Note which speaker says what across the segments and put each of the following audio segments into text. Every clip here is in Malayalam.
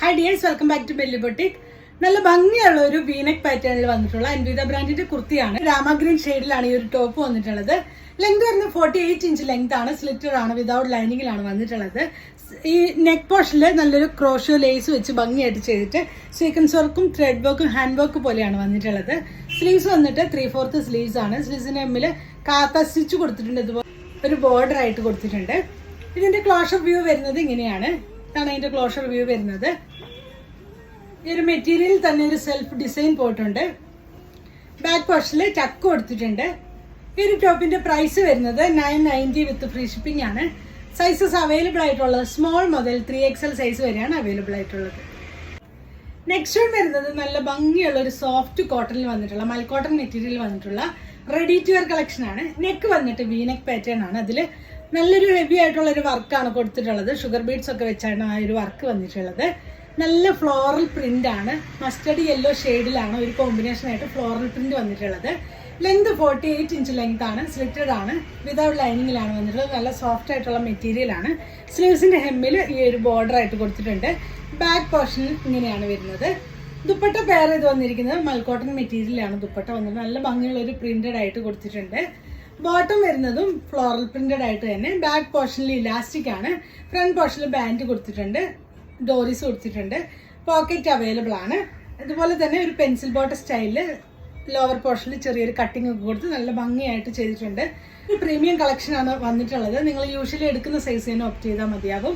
Speaker 1: Hi dears welcome back to Belly boutique നല്ല ഭംഗിയുള്ള ഒരു വീനക് പാറ്റേണിൽ വന്നിട്ടുള്ള അൻവിത ബ്രാൻഡിന്റെ കുർത്തിയാണ്. രാമ ഗ്രീൻ ഷെയ്ഡിലാണ് ഈ ഒരു ടോപ്പ് വന്നിട്ടുള്ളത്. ലെങ്ത് വരുന്നത് ഫോർട്ടി എയ്റ്റ് ഇഞ്ച് ലെങ്ത് ആണ്. സ്ലിറ്റർ ആണ്. വിതൗട്ട് ലൈനിങ്ങിലാണ് വന്നിട്ടുള്ളത്. ഈ നെക്ക് പോർഷനിൽ നല്ലൊരു ക്രോഷോ ലേസ് വെച്ച് ഭംഗിയായിട്ട് ചെയ്തിട്ട് സീക്വൻസ് വർക്കും ത്രെഡ് വർക്കും ഹാൻഡ് വർക്ക് പോലെയാണ് വന്നിട്ടുള്ളത്. സ്ലീവ്സ് വന്നിട്ട് ത്രീ ഫോർത്ത് സ്ലീവ്സ് ആണ് സ്ലീവ്സിന് എമ്മിൽ കാത്ത സ്റ്റിച്ച് കൊടുത്തിട്ടുണ്ട്. ഇതുപോലെ ഒരു ബോർഡർ ആയിട്ട് കൊടുത്തിട്ടുണ്ട്. ഇതിന്റെ ക്ലോഷർ വ്യൂ വരുന്നത് ഇങ്ങനെയാണ്. ഇതാണ് അതിന്റെ ക്ലോഷർ വ്യൂ വരുന്നത്. ഈ ഒരു മെറ്റീരിയൽ തന്നെ ഒരു സെൽഫ് ഡിസൈൻ പോയിട്ടുണ്ട്. ബാക്ക് പോർഷനിൽ ടക്ക് കൊടുത്തിട്ടുണ്ട്. ഈ ഒരു ടോപ്പിന്റെ പ്രൈസ് വരുന്നത് nine ninety with free shipping ആണ്. സൈസസ് അവൈലബിൾ ആയിട്ടുള്ളത് സ്മോൾ മുതൽ ത്രീ എക്സൽ സൈസ് വരെയാണ് അവൈലബിൾ ആയിട്ടുള്ളത്. നെക്സ്റ്റ് വൺ വരുന്നത് നല്ല ഭംഗിയുള്ള ഒരു സോഫ്റ്റ് കോട്ടണിൽ വന്നിട്ടുള്ള മൽക്കോട്ടൺ മെറ്റീരിയൽ വന്നിട്ടുള്ള റെഡി ടു വെയർ കളക്ഷൻ ആണ്. നെക്ക് വന്നിട്ട് വീനെക്ക് പാറ്റേൺ ആണ്. അതിൽ നല്ലൊരു ഹെവി ആയിട്ടുള്ള ഒരു വർക്കാണ് കൊടുത്തിട്ടുള്ളത്. ഷുഗർ ബീഡ്സ് ഒക്കെ വെച്ചാണ് ആ ഒരു വർക്ക് വന്നിട്ടുള്ളത്. നല്ല ഫ്ലോറൽ പ്രിന്റ് ആണ്. മസ്റ്റർഡ് യെല്ലോ ഷെയ്ഡിലാണ് ഒരു കോമ്പിനേഷൻ ആയിട്ട് ഫ്ലോറൽ പ്രിന്റ് വന്നിട്ടുള്ളത്. Length forty eight inch length ആണ് സ്ലിറ്റഡ് ആണ്. വിതൗട്ട് ലൈനിങ്ങിലാണ് വന്നിട്ടുള്ളത്. നല്ല സോഫ്റ്റ് ആയിട്ടുള്ള മെറ്റീരിയൽ ആണ്. സ്ലീവ്സിന്റെ ഹെമ്മിൽ ഈ ഒരു ബോർഡർ ആയിട്ട് കൊടുത്തിട്ടുണ്ട്. ബാക്ക് പോർഷനിൽ ഇങ്ങനെയാണ് വരുന്നത്. ദുപ്പട്ട പെയർ ചെയ്ത് വന്നിരിക്കുന്നത്. മൽക്കോട്ടൺ മെറ്റീരിയലാണ് ദുപ്പട്ട വന്നത് നല്ല ഭംഗിയുള്ള ഒരു പ്രിന്റഡ് ആയിട്ട് കൊടുത്തിട്ടുണ്ട്. ബോട്ടം വരുന്നതും ഫ്ലോറൽ പ്രിന്റഡ് ആയിട്ട് തന്നെ. ബാക്ക് പോർഷനിൽ ഇലാസ്റ്റിക് ആണ്. ഫ്രണ്ട് പോർഷനിൽ ബാൻഡ് കൊടുത്തിട്ടുണ്ട്. ഡോറീസ് കൊടുത്തിട്ടുണ്ട്. പോക്കറ്റ് അവൈലബിൾ ആണ്. അതുപോലെ തന്നെ ഒരു പെൻസിൽ ബോട്ടം സ്റ്റൈലിൽ ലോവർ പോർഷനിൽ ചെറിയൊരു കട്ടിംഗ് ഒക്കെ കൊടുത്ത് നല്ല ഭംഗിയായിട്ട് ചെയ്തിട്ടുണ്ട്. ഒരു പ്രീമിയം കളക്ഷൻ ആണ് വന്നിട്ടുള്ളത്. നിങ്ങൾ യൂഷ്വലി എടുക്കുന്ന സൈസ് തന്നെ ഓപ്റ്റ് ചെയ്താൽ മതിയാകും.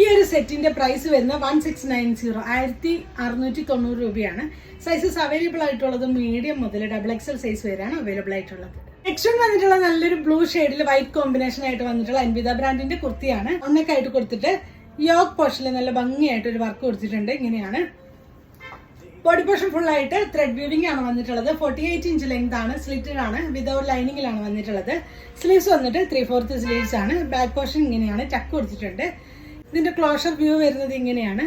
Speaker 1: ഈ ഒരു സെറ്റിന്റെ പ്രൈസ് വരുന്നത് വൺ സിക്സ് നയൻ സീറോ. ആയിരത്തി അറുന്നൂറ്റി തൊണ്ണൂറ് രൂപയാണ്. സൈസസ് അവൈലബിൾ ആയിട്ടുള്ളത് മീഡിയം മുതൽ ഡബിൾ എക്സൽ സൈസ് വരെയാണ് അവൈലബിൾ ആയിട്ടുള്ളത്. നെക്സ്റ്റ് വന്നിട്ടുള്ള നല്ലൊരു ബ്ലൂ ഷെയ്ഡിൽ വൈറ്റ് കോമ്പിനേഷൻ ആയിട്ട് വന്നിട്ടുള്ള അൻവിത ബ്രാൻഡിന്റെ കുർത്തിയാണ്. ഒന്നൊക്കെ ആയിട്ട് കൊടുത്തിട്ട് യോഗ് പോർഷനിൽ നല്ല ഭംഗിയായിട്ട് ഒരു വർക്ക് കൊടുത്തിട്ടുണ്ട്. ഇങ്ങനെയാണ്. ബോഡി പോർഷൻ ഫുൾ ആയിട്ട് ത്രെഡ് വീവിംഗ് ആണ് വന്നിട്ടുള്ളത്. ഫോർട്ടി എയ്റ്റ് ഇഞ്ച് ലെങ്ത് ആണ് സ്ലിറ്റഡ് ആണ് വിതൗട്ട് ലൈനിങ്ങിലാണ് വന്നിട്ടുള്ളത്. സ്ലീവ്സ് വന്നിട്ട് ത്രീ ഫോർത്ത് സ്ലീവ്സ് ആണ്. ബാക്ക് പോർഷൻ ഇങ്ങനെയാണ്. ചക്ക് കൊടുത്തിട്ടുണ്ട്. ഇതിന്റെ ക്ലോഷർ വ്യൂ വരുന്നത് ഇങ്ങനെയാണ്.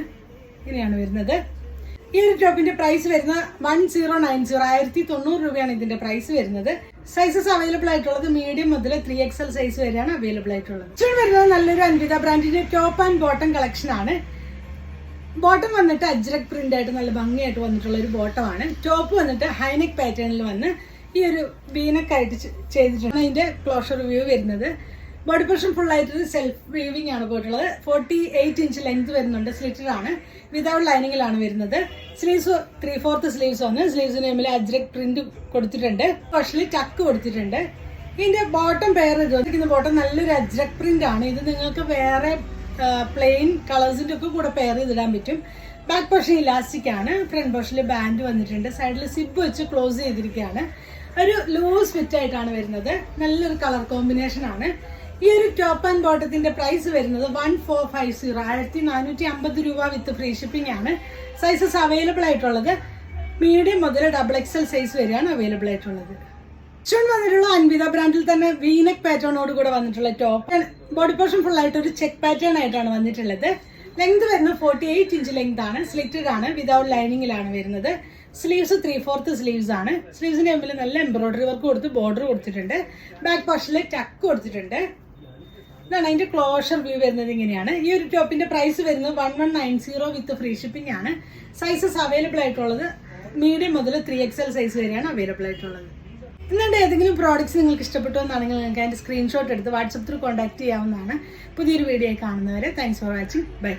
Speaker 1: ഇങ്ങനെയാണ് വരുന്നത്. ഈ ഒരു ടോപ്പിന്റെ പ്രൈസ് വരുന്ന വൺ സീറോ നയൻ സീറോ ആയിരത്തി തൊണ്ണൂറ് രൂപയാണ് ഇതിന്റെ പ്രൈസ് വരുന്നത്. സൈസസ് അവൈലബിൾ ആയിട്ടുള്ളത് മീഡിയം മുതൽ ത്രീ എക്സൽ സൈസ് വരെയാണ് അവൈലബിൾ ആയിട്ടുള്ളത്. ഇച്ചിരി വരുന്നത് നല്ലൊരു അൻവിത ബ്രാൻഡിന്റെ ടോപ്പ് ആൻഡ് ബോട്ടം കളക്ഷൻ ആണ്. ബോട്ടം വന്നിട്ട് അജ്രക് പ്രിന്റ് ആയിട്ട് നല്ല ഭംഗിയായിട്ട് വന്നിട്ടുള്ള ഒരു ബോട്ടമാണ് ടോപ്പ് വന്നിട്ട് ഹൈനെക് പാറ്റേണിൽ വന്ന് ഈ ഒരു ബീനക്കായിട്ട് ചെയ്തിട്ടുണ്ട്. അതിന്റെ ക്ലോഷർ വ്യൂ വരുന്നത് ബോഡി പോർഷൻ ഫുൾ ആയിട്ട് സെൽഫ് വീവിംഗ് ആണ് പോയിട്ടുള്ളത്. ഫോർട്ടി എയ്റ്റ് ഇഞ്ച് ലെങ്ത് വരുന്നുണ്ട്. സ്ലിറ്റഡ് ആണ്. വിതൗട്ട് ലൈനിങ്ങിലാണ് വരുന്നത്. സ്ലീവ്സ് ത്രീ ഫോർത്ത് സ്ലീവ്സ് വന്ന് സ്ലീവ്സിന് നെയിമിൽ അജ്രക് പ്രിന്റ് കൊടുത്തിട്ടുണ്ട്. പോർഷനിൽ ടക്ക് കൊടുത്തിട്ടുണ്ട്. ഇതിന്റെ ബോട്ടം പെയർ ചെയ്തിരിക്കുന്ന ബോട്ടം നല്ലൊരു അജ്രക് പ്രിന്റ് ആണ്. ഇത് നിങ്ങൾക്ക് വേറെ പ്ലെയിൻ കളേഴ്സിന്റെ ഒക്കെ കൂടെ പെയർ ചെയ്തിടാൻ പറ്റും. ബാക്ക് പോർഷൻ ഇലാസ്റ്റിക് ആണ്. ഫ്രണ്ട് പോർഷനിൽ ബാൻഡ് വന്നിട്ടുണ്ട്. സൈഡിൽ സിബ് വെച്ച് ക്ലോസ് ചെയ്തിരിക്കുകയാണ്. ഒരു ലൂസ് ഫിറ്റ് ആയിട്ടാണ് വരുന്നത്. നല്ലൊരു കളർ കോമ്പിനേഷൻ ആണ്. ഈ ഒരു ടോപ്പ് ആൻഡ് ബോട്ടത്തിന്റെ പ്രൈസ് വരുന്നത് വൺ ഫോർ ഫൈവ് സീറോ ആയിരത്തി നാനൂറ്റി അമ്പത് രൂപ വിത്ത് ഫ്രീ ഷിപ്പിംഗ് ആണ്. സൈസസ് അവൈലബിൾ ആയിട്ടുള്ളത്. മീഡിയം മുതൽ ഡബിൾ എക്സൽ സൈസ് വരെയാണ് അവൈലബിൾ ആയിട്ടുള്ളത്. ചുൺ വന്നിട്ടുള്ള അൻവിത ബ്രാൻഡിൽ തന്നെ വീനക് പാറ്റേണോട് കൂടെ വന്നിട്ടുള്ള ടോപ്പ് ബോഡി പോർഷൻ ഫുൾ ആയിട്ട് ഒരു ചെക്ക് പാറ്റേൺ ആയിട്ടാണ് വന്നിട്ടുള്ളത്. ലെങ്ത് വരുന്നത് ഫോർട്ടി എയ്റ്റ് ഇഞ്ച് ലെങ്ത് ആണ്. സ്ലിറ്റഡ് ആണ്. വിതൗട്ട് ലൈനിങ്ങിലാണ് വരുന്നത്. സ്ലീവ്സ് ത്രീ ഫോർത്ത് സ്ലീവ്സ് ആണ് സ്ലീവ്സിന്റെ മുമ്പിൽ നല്ല എംബ്രോയിഡറി വർക്ക് കൊടുത്ത് ബോർഡർ കൊടുത്തിട്ടുണ്ട്. ബാക്ക് പോർഷനിൽ ടക്ക് കൊടുത്തിട്ടുണ്ട്. ഇതാണ് അതിന്റെ ക്ലോഷർ വ്യൂ വരുന്നത് ഇങ്ങനെയാണ്. ഈ ഒരു ടോപ്പിന്റെ പ്രൈസ് വരുന്നത് one one nine zero with free shipping ആണ്. സൈസസ് അവൈലബിൾ ആയിട്ടുള്ളത് മീഡിയം മുതൽ ത്രീ എക്സൽ സൈസ് വരെയാണ് അവൈലബിൾ ആയിട്ടുള്ളത്. എന്നിട്ട് ഏതെങ്കിലും പ്രോഡക്റ്റ്സ് നിങ്ങൾക്ക് ഇഷ്ടപ്പെട്ടു എന്നാണെങ്കിൽ നിങ്ങൾക്ക് അതിന്റെ സ്ക്രീൻഷോട്ട് എടുത്ത് വാട്സപ്പ് ത്രൂ കോൺടാക്ട് ചെയ്യാവുന്നതാണ്. പുതിയൊരു വീഡിയോ കാണുന്നവരെ താങ്ക്സ് ഫോർ വാച്ചിങ് ബൈ